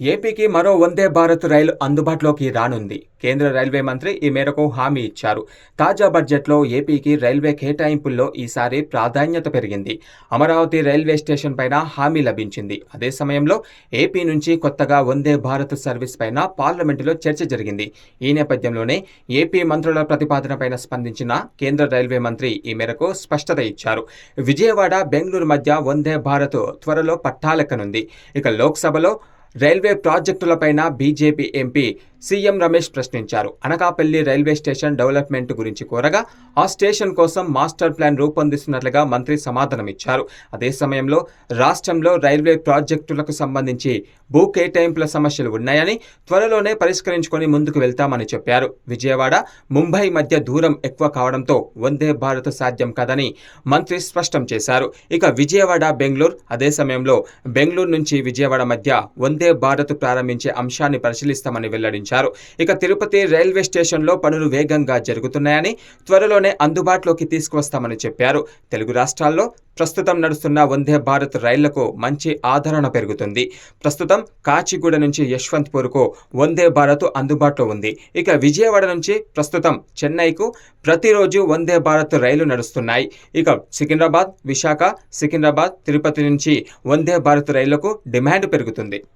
ఏపీకి మరో వందే భారత్ రైలు అందుబాటులోకి రానుంది. కేంద్ర రైల్వే మంత్రి ఈ మేరకు హామీ ఇచ్చారు. తాజా బడ్జెట్లో ఏపీకి రైల్వే కేటాయింపుల్లో ఈసారి ప్రాధాన్యత పెరిగింది. అమరావతి రైల్వే స్టేషన్ పైన హామీ లభించింది. అదే సమయంలో ఏపీ నుంచి కొత్తగా వందే భారత్ సర్వీస్ పైన పార్లమెంటులో చర్చ జరిగింది. ఈ నేపథ్యంలోనే ఏపీ మంత్రుల ప్రతిపాదన పైన స్పందించిన కేంద్ర రైల్వే మంత్రి ఈ మేరకు స్పష్టత ఇచ్చారు. విజయవాడ బెంగళూరు మధ్య వందే భారత్ త్వరలో పట్టాలెక్కనుంది. ఇక లోక్సభలో రైల్వే ప్రాజెక్టులపైన బీజేపీ ఎంపీ సీఎం రమేష్ ప్రశ్నించారు. అనకాపల్లి రైల్వే స్టేషన్ డెవలప్మెంట్ గురించి కోరగా ఆ స్టేషన్ కోసం మాస్టర్ ప్లాన్ రూపొందిస్తున్నట్లుగా మంత్రి సమాధానమిచ్చారు. అదే సమయంలో రాష్ట్రంలో రైల్వే ప్రాజెక్టులకు సంబంధించి భూ కేటాయింపుల సమస్యలు ఉన్నాయని త్వరలోనే పరిష్కరించుకొని ముందుకు వెళ్తామని చెప్పారు. విజయవాడ ముంబై మధ్య దూరం ఎక్కువ కావడంతో వందే భారత్ సాధ్యం కాదని మంత్రి స్పష్టం చేశారు. ఇక విజయవాడ బెంగళూరు అదే సమయంలో బెంగళూరు నుంచి విజయవాడ మధ్య వందే భారత్ ప్రారంభించే అంశాన్ని పరిశీలిస్తామని వెల్లడించారు. ఇక తిరుపతి రైల్వే స్టేషన్లో పనులు వేగంగా జరుగుతున్నాయని త్వరలోనే అందుబాటులోకి తీసుకువస్తామని చెప్పారు. తెలుగు రాష్ట్రాల్లో ప్రస్తుతం నడుస్తున్న వందే భారత్ రైళ్ళకు మంచి ఆదరణ పెరుగుతుంది. ప్రస్తుతం కాచిగూడ నుంచి యశ్వంత్పూర్కు వందే భారత్ అందుబాటులో ఉంది. ఇక విజయవాడ నుంచి ప్రస్తుతం చెన్నైకు ప్రతిరోజు వందే భారత్ రైలు నడుస్తున్నాయి. ఇక సికింద్రాబాద్ విశాఖ సికింద్రాబాద్ తిరుపతి నుంచి వందే భారత్ రైళ్ళకు డిమాండ్ పెరుగుతుంది.